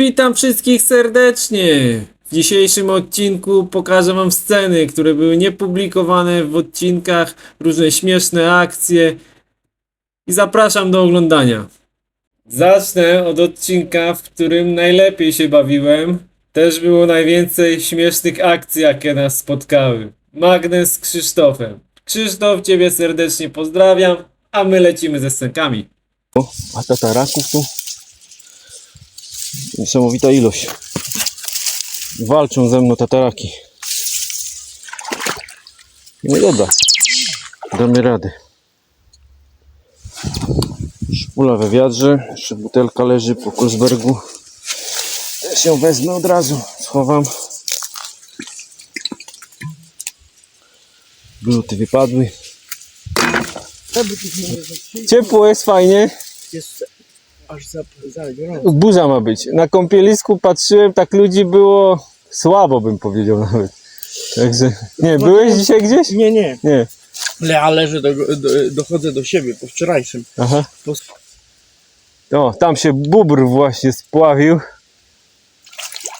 Witam wszystkich serdecznie! W dzisiejszym odcinku pokażę wam sceny, które były niepublikowane w odcinkach, różne śmieszne akcje i zapraszam do oglądania. Zacznę od odcinka, w którym najlepiej się bawiłem. Też było najwięcej śmiesznych akcji, jakie nas spotkały. Magnes z Krzysztofem. Krzysztof, ciebie serdecznie pozdrawiam, a my lecimy ze scenkami. A tataraków tu niesamowita ilość. Walczą ze mną tataraki. No dobra, damy radę. Szpula we wiadrze, jeszcze butelka leży po Kolsbergu. Też ją wezmę od razu, schowam. Gluty wypadły. Ciepło jest fajnie. jest aż za, za gorąco. Burza ma być. Na kąpielisku patrzyłem, tak ludzi było słabo, bym powiedział nawet. Także, nie, byłeś dzisiaj gdzieś? Nie, nie. Nie. Ale ja leżę, do, do, dochodzę do siebie po wczorajszym. Aha. Po, O, tam się bubr właśnie spławił.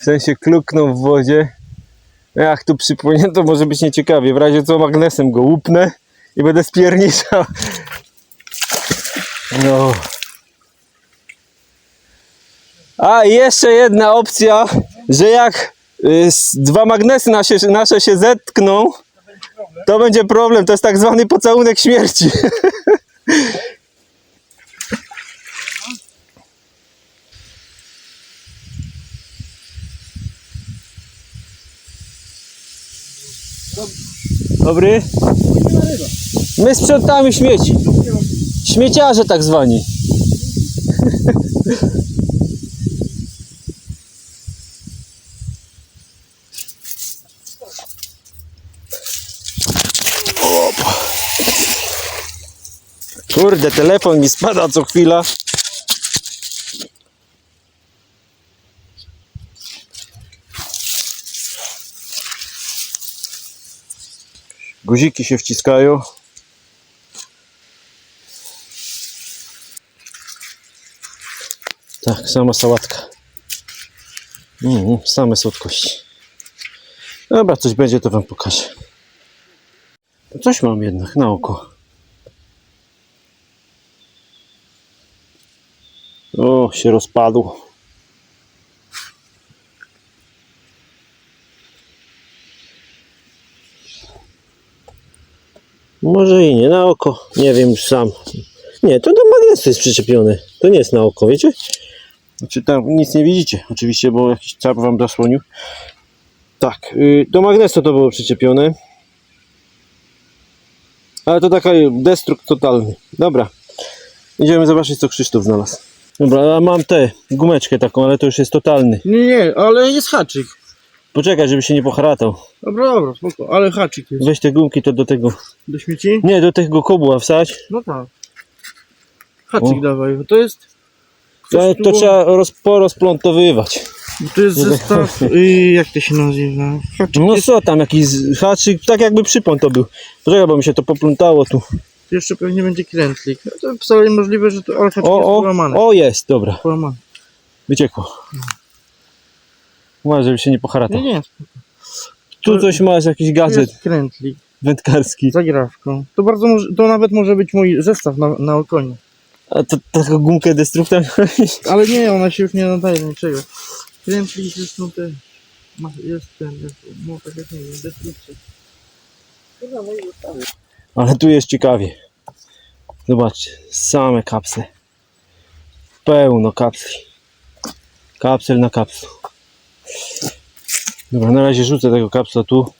W sensie kluknął w wodzie. Jak tu przypłynie, to może być nieciekawie. W razie co magnesem go łupnę i będę spierniczał. No. A jeszcze jedna opcja, że jak y, dwa magnesy nasze, nasze się zetkną, to będzie problem. To jest tak zwany pocałunek śmierci. Dobry. My sprzątamy śmieci. Śmieciarze tak zwani. Kurde, telefon mi spada co chwila. Guziki się wciskają. Tak, sama sałatka. Mm, same słodkości. Dobra, coś będzie, to wam pokażę. Coś mam jednak na oko. Się rozpadł. Może i nie na oko. Nie wiem już sam. Nie, to do magnesu jest przyczepione. To nie jest na oko, wiecie? Znaczy tam nic nie widzicie, oczywiście, bo jakiś cap wam zasłonił. Tak, yy, do magnesu to było przyczepione. Ale to taka destrukt totalny. Dobra. Idziemy zobaczyć, co Krzysztof znalazł. Dobra, a mam tę gumeczkę taką, ale to już jest totalny. nie, nie, ale jest haczyk. Poczekaj, żeby się nie poharatał. Dobra, dobra, spoko, ale haczyk jest. Weź te gumki to do tego. Do śmieci? Nie, do tego kobła wsadź. No tak. Haczyk O. dawaj, bo to jest... To, to trzeba roz, porozplątowywać. To jest zestaw, y, jak to się nazywa? Haczyk No jest, co tam, jakiś z- haczyk, tak jakby przypon to był. Poczekaj, bo mi się to poplątało tu. Tu jeszcze pewnie będzie krętlik. No To wcale możliwe, że to, haczyk jest O, połamany. o, jest, dobra, Połamany. wyciekło. Uważaj, żeby się nie poharatał. Nie, nie, Tu coś masz, jakiś to gadżet jest krętlik. wędkarski. Zagrawką. To bardzo może, to nawet może być mój zestaw na, na okonie. A to taką gumkę destruktem Ale nie, ona się już nie nadaje do niczego. Krętlik zresztą te... Ma, jest ten, jest, no tak jak nie wiem, destrukcja. Chyba no i zostawię. Ale tu jest ciekawie. Zobaczcie, same kapsle. Pełno kapsli. Kapsel na kapslu. Dobra, na razie rzucę tego kapsla tu.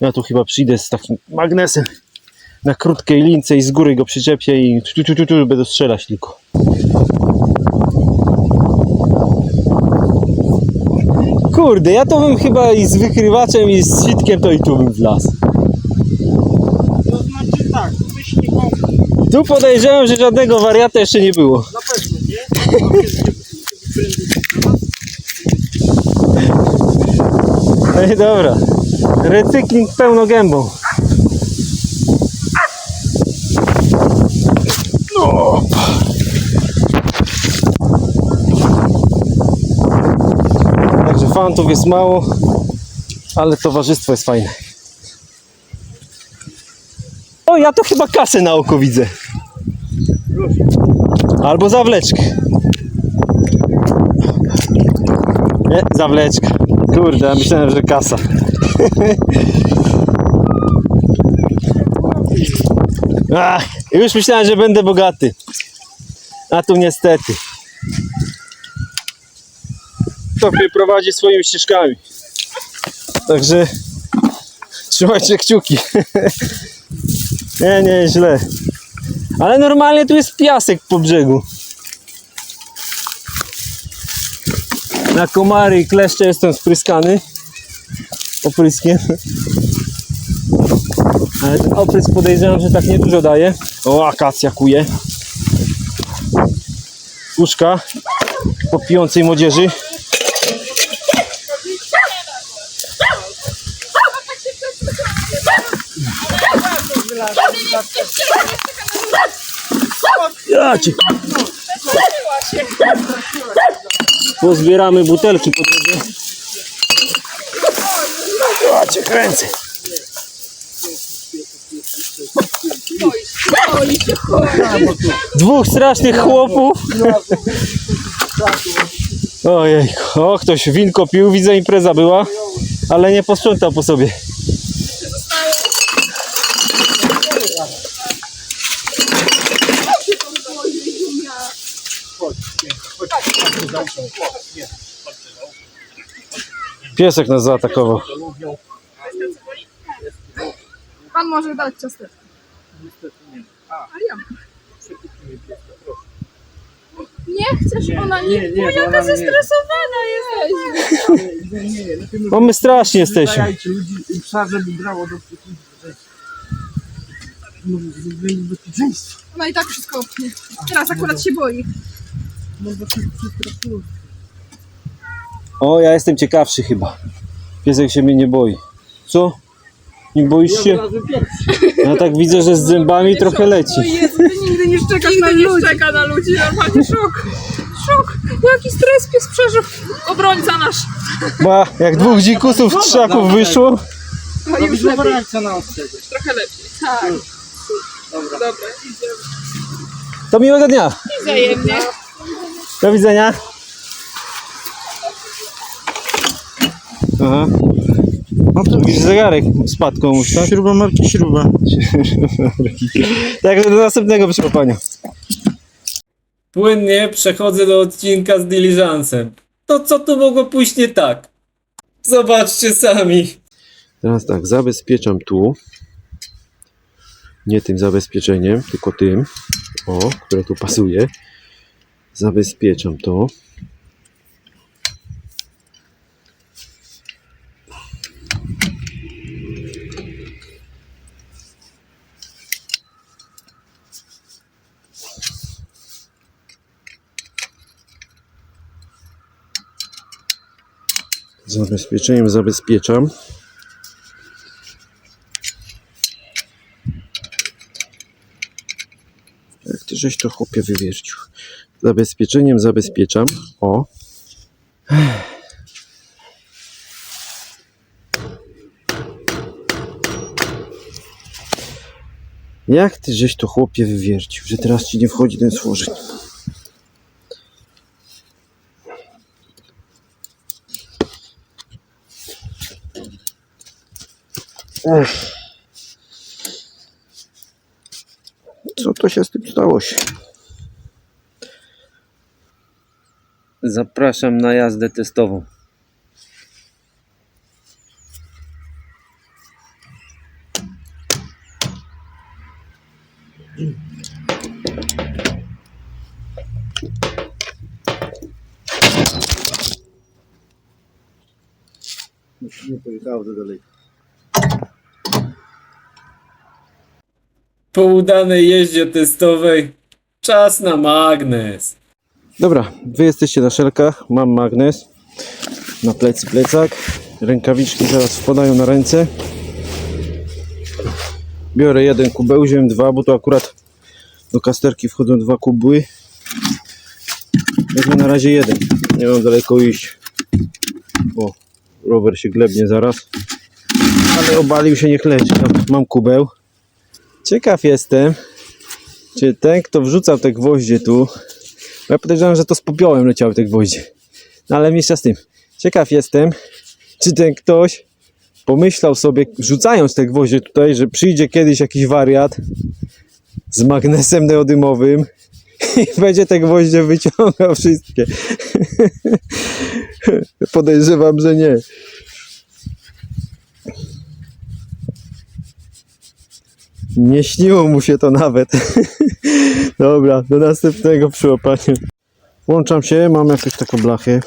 Ja tu chyba przyjdę z takim magnesem na krótkiej lince i z góry go przyczepię i tu, tu, tu, tu, będę strzelać tylko. Kurde, ja to bym chyba i z wykrywaczem i z sitkiem to i tu bym wlazł. To znaczy tak, myślnikom Tu podejrzewam, że żadnego wariata jeszcze nie było. na pewno, nie? No i dobra. Recykling pełną gębą. No. fantów jest mało, ale towarzystwo jest fajne. O, ja to chyba kasę na oko widzę. Albo zawleczkę. Nie, zawleczka. Kurde, ja myślałem, że kasa. Ach, już myślałem, że będę bogaty. A tu niestety. To mnie prowadzi swoimi ścieżkami. Także trzymajcie kciuki. nie, nie, źle. Ale normalnie tu jest piasek po brzegu. Na komary i kleszcze jestem spryskany. Opryskiem. Ale ten oprysk podejrzewam, że tak nie dużo daje. O, akacja kuje. Puszka po pijącej młodzieży. Ja cię. Pozbieramy butelki po drodze. Ja cię kręcę. Dwóch strasznych chłopów. Ojej, o ktoś winko pił, widzę impreza była, ale nie posprzątał po sobie. Piesek nas zaatakował. Pan może dać ciasteczko. A ja. Nie chcesz, ona nie, nie, nie jaka zestresowana jesteś. No my strasznie jesteśmy. Zajajcie ludzi, trzeba, żeby brało do Może żeby bezpieczeństwo. Ona i tak wszystko opnie. Teraz akurat się boi. Może to wszystko O, ja jestem ciekawszy chyba. Piesek się mnie nie boi. Co? Nie boisz się? Ja tak widzę, że z zębami trochę leci. O Jezu, ty nigdy nie szczekasz na ludzi. czeka na ludzi, normalnie szok. Szok. Jaki stres pies przeżył. Obrońca nasz. Ba, jak dwóch dzikusów z krzaków wyszło. No już Już lepiej. reakcja na ostrzeże. Trochę lepiej. Tak. Dobra. Dobra, idziemy. To miłego dnia. Wzajemnie. Do widzenia. Aha. No to widzisz zegarek spadł komuś, tak? Śruba marki śruba. Także do następnego przypomnienia. Płynnie przechodzę do odcinka z diligencem. To co tu mogło pójść nie tak? Zobaczcie sami. Teraz tak, zabezpieczam tu. Nie tym zabezpieczeniem, tylko tym. O, które tu pasuje. Zabezpieczam to. Zabezpieczeniem zabezpieczam. Jak ty żeś to chłopie wywiercił. Zabezpieczeniem zabezpieczam. O. Jak ty żeś to chłopie wywiercił, że teraz ci nie wchodzi ten słożyk. Co to się z tym stało się? Zapraszam na jazdę testową. Nie pojechało za daleko. Po udanej jeździe testowej czas na magnes. Dobra, wy jesteście na szelkach, mam magnes. Na plecy plecak. Rękawiczki zaraz wpadają na ręce. Biorę jeden kubeł, wziąłem dwa, bo to akurat do kasterki wchodzą dwa kubły. Wezmę na razie jeden. Nie mam daleko iść. O, rower się glebnie zaraz. Ale obalił się, niech. Tam Mam kubeł. Ciekaw jestem, czy ten, kto wrzucał te gwoździe tu, bo ja podejrzewam, że to z popiołem leciały te gwoździe. No ale mniejsza z tym. Ciekaw jestem, czy ten ktoś pomyślał sobie, rzucając te gwoździe tutaj, że przyjdzie kiedyś jakiś wariat z magnesem neodymowym i będzie te gwoździe wyciągał wszystkie. Podejrzewam, że nie. Nie śniło mu się to nawet. Dobra, do następnego przyłapania. Włączam się, mam jakąś taką blachę.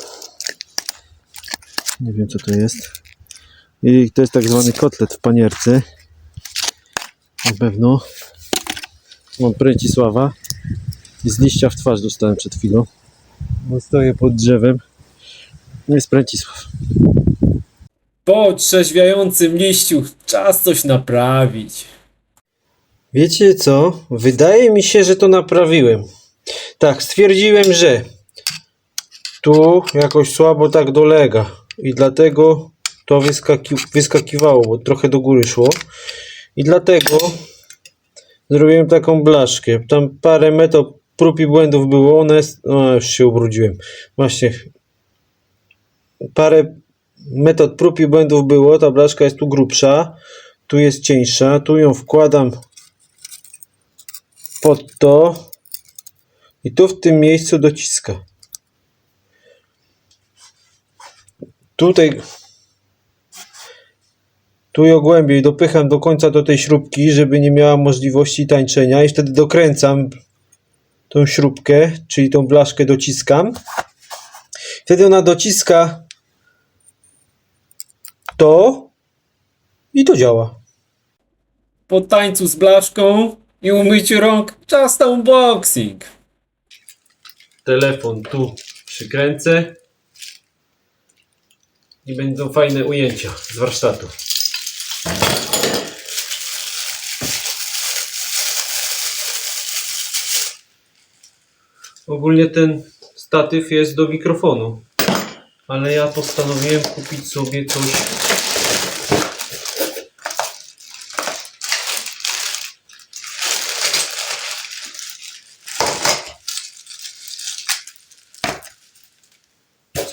Nie wiem co to jest. I to jest tak zwany kotlet w panierce. Na pewno. Mam Pręcisława. I z liścia w twarz dostałem przed chwilą. Bo stoję pod drzewem. Nie jest Pręcisław. Po trzeźwiającym liściu czas coś naprawić. Wiecie co? Wydaje mi się, że to naprawiłem. Tak, stwierdziłem, że tu jakoś słabo tak dolega i dlatego to wyskaki wyskakiwało, bo trochę do góry szło. I dlatego zrobiłem taką blaszkę. Tam parę metod prób i błędów było. One. O, już się ubrudziłem. Właśnie. Parę metod prób i błędów było. Ta blaszka jest tu grubsza. Tu jest cieńsza. Tu ją wkładam pod to i tu w tym miejscu dociska. Tutaj tu ją głębiej dopycham do końca do tej śrubki, żeby nie miała możliwości tańczenia i wtedy dokręcam tą śrubkę, czyli tą blaszkę dociskam. Wtedy ona dociska to i to działa. Po tańcu z blaszką i umyciu rąk czas na unboxing. Telefon tu przykręcę i będą fajne ujęcia z warsztatu. Ogólnie ten statyw jest do mikrofonu, ale ja postanowiłem kupić sobie coś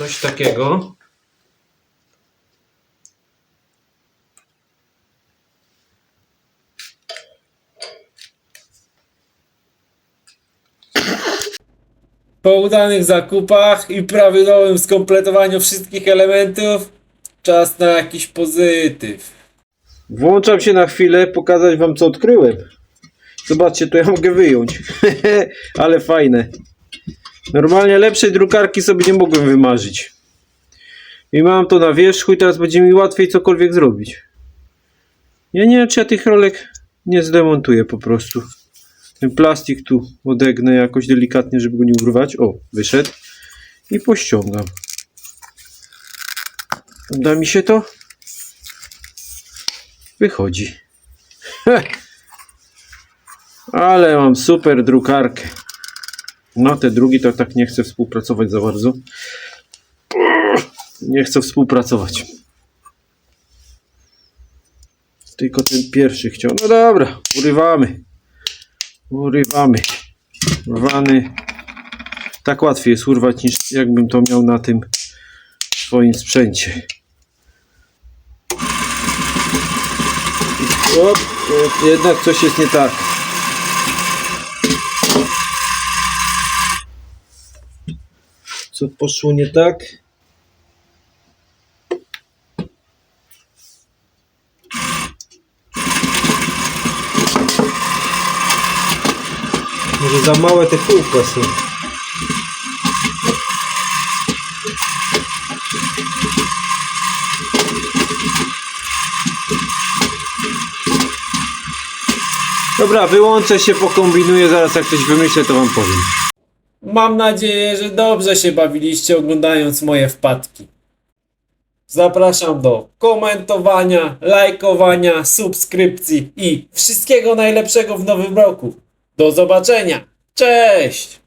coś takiego. Po udanych zakupach i prawidłowym skompletowaniu wszystkich elementów, czas na jakiś pozytyw. Włączam się na chwilę, pokazać wam co odkryłem. Zobaczcie, to ja mogę wyjąć. Ale fajne. Normalnie lepszej drukarki sobie nie mogłem wymarzyć. I mam to na wierzchu i teraz będzie mi łatwiej cokolwiek zrobić. Ja nie wiem, czy ja tych rolek nie zdemontuję po prostu. Ten plastik tu odegnę jakoś delikatnie, żeby go nie urwać. O, wyszedł. I pościągam. Uda mi się to? Wychodzi. Ale mam super drukarkę. No, te drugi to tak nie chcę współpracować za bardzo. Nie chcę współpracować. Tylko ten pierwszy chciał. No dobra, urywamy. Urywamy. Urwany. Tak łatwiej jest urwać niż jakbym to miał na tym swoim sprzęcie. Op, jednak coś jest nie tak. Co poszło nie tak? Może za małe te kółka są. Dobra, wyłączę się, pokombinuję, zaraz jak coś wymyślę, to wam powiem. Mam nadzieję, że dobrze się bawiliście oglądając moje wpadki. Zapraszam do komentowania, lajkowania, subskrypcji i wszystkiego najlepszego w nowym roku. Do zobaczenia. Cześć!